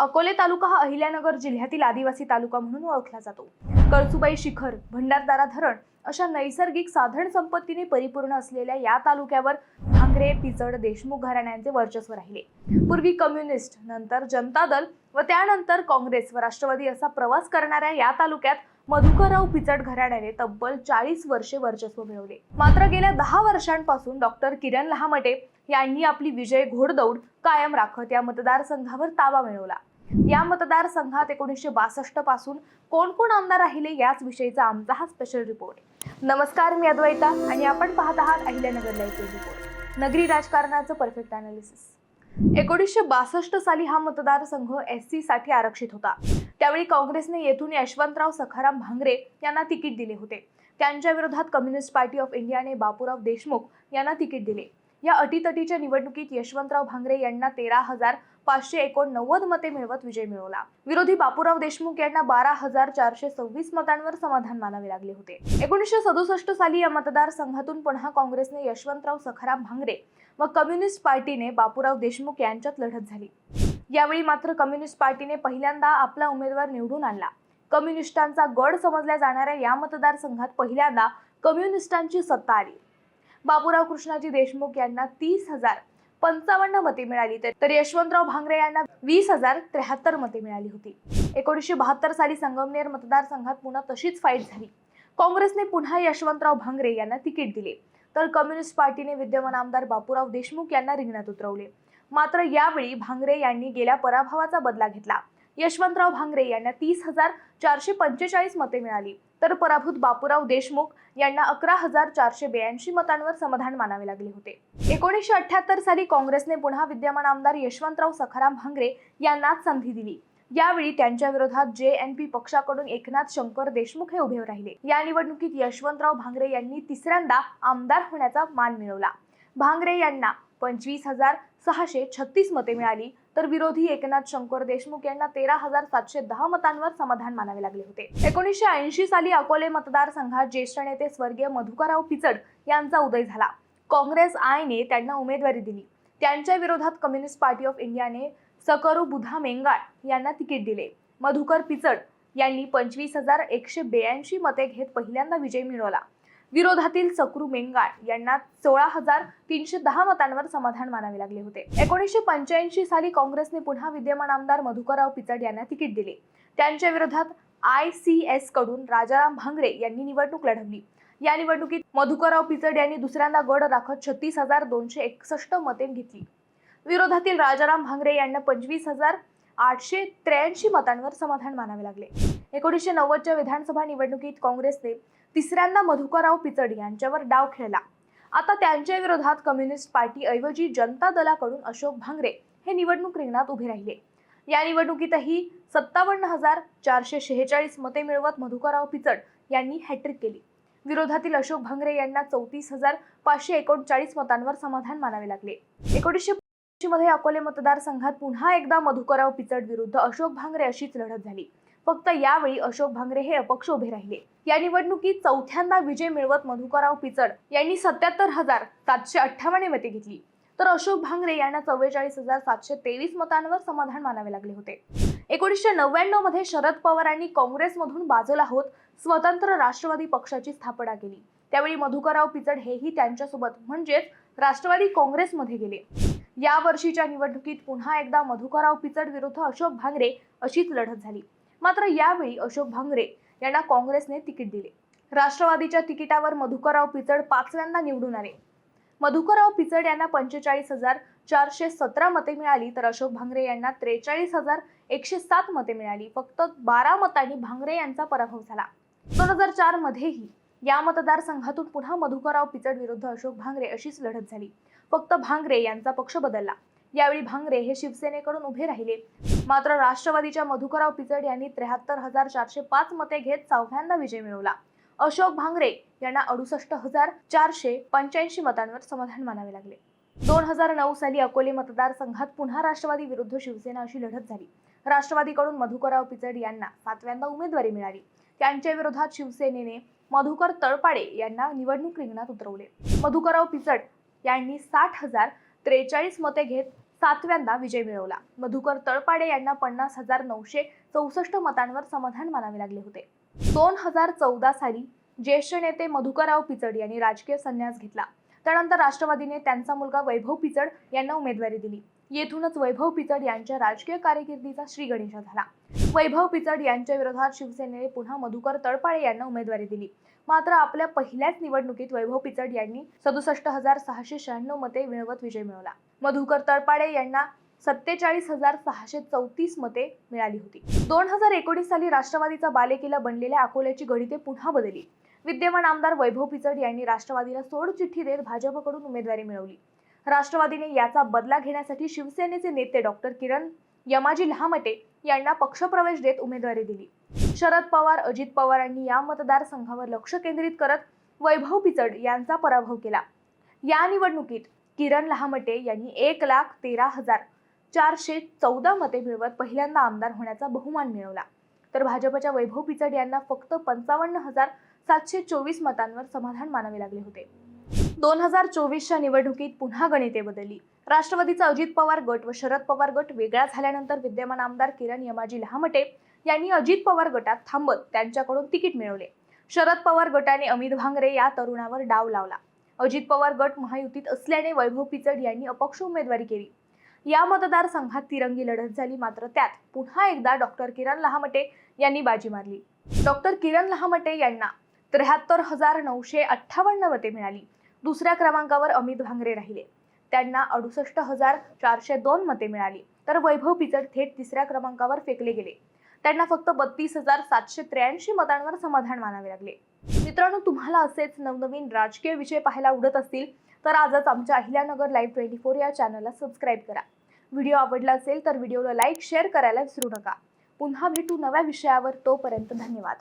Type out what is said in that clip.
अकोले तालुका हा अहिल्यानगर जिल्ह्यातील आदिवासी तालुका म्हणून ओळखला जातो. कळसुबाई शिखर भंडारदारा धरण अशा नैसर्गिक साधन संपत्तीने परिपूर्ण असलेल्या या तालुक्यावर भांगरे पिचड देशमुख घराण्यांचे वर्चस्व राहिले. पूर्वी कम्युनिस्ट नंतर जनता दल व त्यानंतर काँग्रेस व राष्ट्रवादी असा प्रवास करणाऱ्या या तालुक्यात मधुकरराव पिचड घराण्याने तब्बल चाळीस वर्षे वर्चस्व मिळवले. मात्र गेल्या दहा वर्षांपासून डॉक्टर किरण लहामटे यांनी आपली विजय घोडदौड कायम राखत या मतदारसंघावर ताबा मिळवला. या मतदारसंघात एकोणीसशे बासष्टपासून कोण कोण आमदार राहिले याच विषयीचा आमचा हा स्पेशल रिपोर्ट नमस्कार मी अद्वैता आणि आपण पाहत आहात अहिल्यानगर लाईव्ह रिपोर्ट नगरी राजकारणाचं परफेक्ट अनालिसिस एकोणीसशे बासष्ट साली हा मतदारसंघ एस सी साठी आरक्षित होता. त्यावेळी काँग्रेसने येथून यशवंतराव सखाराम भांगरे यांना तिकीट दिले होते. त्यांच्या विरोधात कम्युनिस्ट पार्टी ऑफ इंडियाने बापूराव देशमुख यांना तिकीट दिले. या अटीतटीच्या निवडणुकीत यशवंतराव भांगरे यांना तेरा हजार पाचशे एकोणनव्वद मते मिळवत विजय मिळवला. विरोधी बापूराव देशमुख यांना बारा हजार चारशे सव्वीस मतांवर समाधान मानावे लागले होते. एकोणीसशे सदुसष्ट साली या मतदारसंघातून पुन्हा काँग्रेसने यशवंतराव सखाराम भांगरे व कम्युनिस्ट पार्टीने बापूराव देशमुख यांच्यात लढत झाली. यावेळी मात्र कम्युनिस्ट पार्टीने पहिल्यांदा आपला उमेदवार निवडून आणला. कम्युनिस्टांचा गड समजल्या जाणाऱ्या या मतदारसंघात पहिल्यांदा कम्युनिस्टांची सत्ता आली. बाबूराव कृष्णाजी देशमुख यांना तीस हजार पंचावन्न मते मिळाली. तर- तर यशवंतराव भांगरे यांना वीस हजार त्र्याहत्तर मते मिळाली होती. एकोणीसशे बहात्तर साली संगमनेर मतदारसंघात पुन्हा तशीच फाईट झाली. काँग्रेसने पुन्हा यशवंतराव भांगरे यांना तिकीट दिले. तर कम्युनिस्ट पार्टीने विद्यमान आमदार बापूराव देशमुख यांना रिंगणात उतरवले. मात्र यावेळी भांगरे यांनी गेल्या पराभवाचा बदला घेतला. यशवंतराव भांगरे यांना तीस हजार चारशे पंचेचाळीस मते मिळाली. तर पराभूत बापूराव देशमुख यांना अकरा हजार चारशे ब्याऐंशी मतांवर समाधान मानावे लागले होते. एकोणीसशे अठ्याहत्तर साली काँग्रेसने पुन्हा विद्यमान आमदार यशवंतराव सखाराम भांगरे यांनाच संधी दिली. यावेळी त्यांच्या विरोधात जे एन पी पक्षाकडून एकनाथ शंकर देशमुख हे उभे राहिले. या निवडणुकीत यशवंतराव भांगरे यांनी तिसऱ्यांदा आमदार होण्याचा मान मिळवला. भांगरे यांना पंचवीस हजार सहाशे छत्तीस मते मिळाली. तर विरोधी एकनाथ शंकर देशमुख यांना तेरा हजार सातशे दहा मतांवर समाधान मानावे लागले होते. एकोणीसशे ऐंशी साली अकोले मतदारसंघात ज्येष्ठ नेते स्वर्गीय मधुकरराव पिचड यांचा उदय झाला. काँग्रेस आयने त्यांना उमेदवारी दिली. त्यांच्या विरोधात कम्युनिस्ट पार्टी ऑफ इंडियाने सकरू बुधा मेंगाळ यांना तिकीट दिले. मधुकर पिचड यांनी पंचवीस हजार एकशे ब्याऐंशी मते घेत पहिल्यांदा विजय मिळवला. विरोधातील सकरू मेंगाळ यांना सोळा हजार तीनशे दहा मतांवर समाधान मानावे लागले होते. एकोणीसशे पंच्याऐंशी साली काँग्रेसने पुन्हा विद्यमान आमदार मधुकरराव पिचड यांना तिकीट दिले. त्यांच्या विरोधात आय सी एसकडून राजाराम भांगरे यांनी निवडणूक लढवली. या निवडणुकीत मधुकरराव पिचड यांनी दुसऱ्यांदा गड राखत छत्तीस हजार दोनशे एकसष्ट मते घेतली. विरोधातील राजाराम भांगरे यांना पंचवीस हजार आठशे त्र्याऐंशी मतांवर समाधान मानावे लागले. एकोणीसशे नव्वदच्या विधानसभा निवडणुकीत काँग्रेसने तिसऱ्यांदा मधुकरराव पिचड यांच्यावर डाव खेळला. आता त्यांच्या विरोधात कम्युनिस्ट पार्टी ऐवजी जनता दलाकडून अशोक भांगरे हे निवडणूक रिंगणात उभे राहिले. या निवडणुकीतही सत्तावन्न हजार चारशे शेहेचाळीस मते मिळवत मधुकरराव पिचड यांनी हॅट्रिक केली. विरोधातील अशोक भांगरे यांना चौतीस हजार पाचशे एकोणचाळीस मतांवर समाधान मानावे लागले. एकोणीसशे मध्ये अकोले मतदारसंघात पुन्हा एकदा मधुकरराव पिचड विरुद्ध अशोक भांगरे अशीच लढत झाली. फक्त यावेळी अशोक भांगरे हे अपक्ष उभे राहिले. या निवडणुकीत चौथ्यांदा विजय मिळवत मधुकरराव पिचड यांनी सत्याहत्तर हजार सातशे अठ्ठावन्न मते घेतली. तर अशोक भांगरे यांना चव्वेचाळीस हजार सातशे तेवीस मतांवर समाधान मानावे लागले होते. एकोणीसशे नव्याण्णवमध्ये शरद पवारांनी काँग्रेसमधून बाजूला होत स्वतंत्र राष्ट्रवादी पक्षाची स्थापना केली. त्यावेळी मधुकरराव पिचड हेही त्यांच्यासोबत म्हणजेच राष्ट्रवादी काँग्रेसमध्ये गेले. या वर्षीच्या निवडणुकीत पुन्हा एकदा मधुकरराव पिचड विरुद्ध अशोक भांगरे अशीच लढत झाली. मात्र यावेळी अशोक भांगरे यांना काँग्रेसने तिकीट दिले. राष्ट्रवादीच्या तिकिटावर मधुकरराव पिचड पाचव्यांदा निवडून आले. मधुकरराव पिचड यांना पंचेचाळीस हजार चारशे सतरा मते मिळाली तर अशोक भांगरे यांना त्रेचाळीस हजार एकशे सात मते मिळाली. फक्त बारा मतांनी भांगरे यांचा पराभव झाला. दोन हजार चार मध्येही या मतदारसंघातून पुन्हा मधुकरराव पिचड विरुद्ध अशोक भांगरे अशीच लढत झाली. फक्त भांगरे यांचा पक्ष बदलला. यावेळी भांगरे हे शिवसेनेकडून उभे राहिले. मात्र राष्ट्रवादीच्या मधुकरराव पिचड यांनी त्र्याहत्तर हजार चारशे पाच मते घेत चौथ्यांदा विजय मिळवला. अशोक भांगरे यांना अडुसष्ट हजार चारशे पंच्याऐंशी मतांवर समाधान मानावे लागले. दोन हजार नऊ साली अकोले मतदारसंघात पुन्हा राष्ट्रवादी विरुद्ध शिवसेना अशी लढत झाली. राष्ट्रवादीकडून मधुकरराव पिचड यांना सातव्यांदा उमेदवारी मिळाली. त्यांच्या विरोधात शिवसेनेने मधुकर तळपाडे यांना निवडणूक रिंगणात उतरवले. मधुकरराव पिचड यांनी साठ हजार त्रेचाळीस मते घेत सातव्यांदा विजय मिळवला. मधुकर तळपाडे यांना पन्नास हजार नऊशे चौसष्ट मतांवर समाधान मानावे लागले होते. दोन हजार चौदा साली ज्येष्ठ नेते मधुकरराव पिचड यांनी राजकीय संन्यास घेतला. त्यानंतर राष्ट्रवादीने त्यांचा मुलगा वैभव पिचड यांना उमेदवारी दिली. येथूनच वैभव पिचड यांच्या राजकीय कारकिर्दीचा श्रीगणेशा झाला. वैभव पिचड यांच्या विरोधात शिवसेनेने पुन्हा मधुकर तळपाळे यांना उमेदवारी दिली. मात्र आपल्या पहिल्याच निवडणुकीत वैभव पिचड यांनी सदुसष्ट हजार सहाशे शहाण्णव मते मिळवत विजय मिळवला. मधुकर तळपाडे यांना सत्तेचाळीस हजार सहाशे चौतीस मते मिळाली होती. दोन हजार एकोणीस साली राष्ट्रवादीचा बालेकिल्ला बनलेल्या अकोल्याची गणिते पुन्हा बदलली. विद्यमान आमदार वैभव पिचड यांनी राष्ट्रवादीला सोड चिठ्ठी देत भाजपकडून उमेदवारी मिळवली. राष्ट्रवादीने याचा बदला घेण्यासाठी शिवसेनेचे नेते डॉक्टर किरण यमाजी लहामटे यांना पक्षप्रवेश देत उमेदवारी दिली. शरद पवार अजित पवारांनी या मतदारसंघावर लक्ष केंद्रित करत वैभव पिचड यांचा पराभव केला. या निवडणुकीत किरण लहामटे यांनी एक लाख तेरा हजार चारशे चौदा मते मिळवत पहिल्यांदा आमदार होण्याचा बहुमान मिळवला. तर भाजपच्या वैभव पिचड यांना फक्त पंचावन्न हजार सातशे चोवीस मतांवर समाधान मानावे लागले होते. दोन हजार चोवीसच्या निवडणुकीत पुन्हा गणिते बदलली. राष्ट्रवादीचा अजित पवार गट व शरद पवार गट वेगळा झाल्यानंतर विद्यमान आमदार किरण यमाजी लहामटे यांनी अजित पवार गटात थांबत त्यांच्याकडून तिकीट मिळवले. शरद पवार गटाने अमित भांगरे या तरुणावर डाव लावला. अजित पवार गट महायुतीत असल्याने वैभव पिचड यांनी अपक्ष उमेदवारी केली. या मतदारसंघात तिरंगी लढत झाली मात्र त्यात पुन्हा एकदा डॉक्टर किरण लहामटे यांनी बाजी मारली. डॉक्टर किरण लहामटे यांना त्र्याहत्तर हजार नऊशे अठ्ठावन्न मते मिळाली. दुसऱ्या क्रमांकावर अमित भांगरे राहिले. त्यांना अडुसष्ट हजार चारशे दोन मते मिळाली. तर वैभव पिचड थेट तिसऱ्या क्रमांकावर फेकले गेले. त्यांना फक्त बत्तीस हजार सातशे त्र्याऐंशी मतांवर समाधान मानावे लागले. मित्रांनो तुम्हाला असेच नवनवीन राजकीय विषय पाहायला उडत असतील तर आजच आमच्या अहिल्यानगर लाईव्ह ट्वेंटी फोर या चॅनलला सबस्क्राईब करा. व्हिडिओ आवडला असेल तर व्हिडिओला लाईक शेअर करायला विसरू नका. पुन्हा भेटू नव्या विषयावर तोपर्यंत धन्यवाद.